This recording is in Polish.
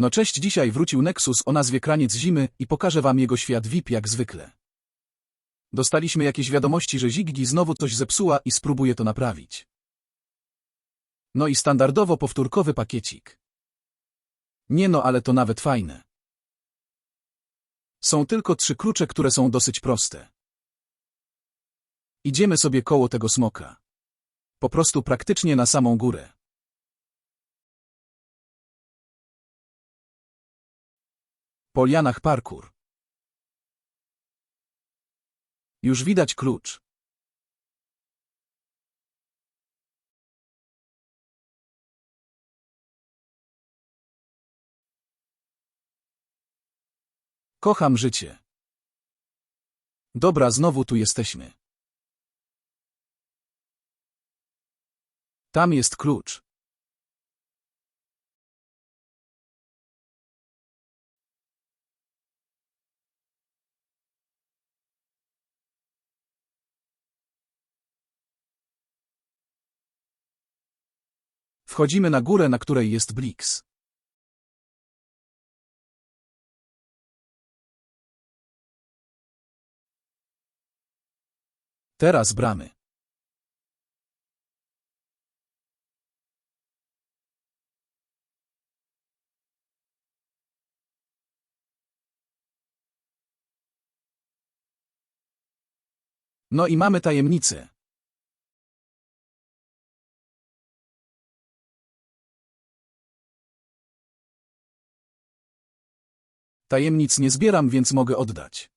No cześć, dzisiaj wrócił Nexus o nazwie Kraniec Zimy i pokażę wam jego świat VIP jak zwykle. Dostaliśmy jakieś wiadomości, że Ziggy znowu coś zepsuła i spróbuje to naprawić. No i standardowo powtórkowy pakiecik. Nie no, ale to nawet fajne. Są tylko trzy klucze, które są dosyć proste. Idziemy sobie koło tego smoka. Po prostu praktycznie na samą górę. Po lianach parkour. Już widać klucz. Kocham życie. Dobra, znowu tu jesteśmy. Tam jest klucz. Wchodzimy na górę, na której jest Blix. Teraz bramy. No i mamy tajemnicę. Tajemnic nie zbieram, więc mogę oddać.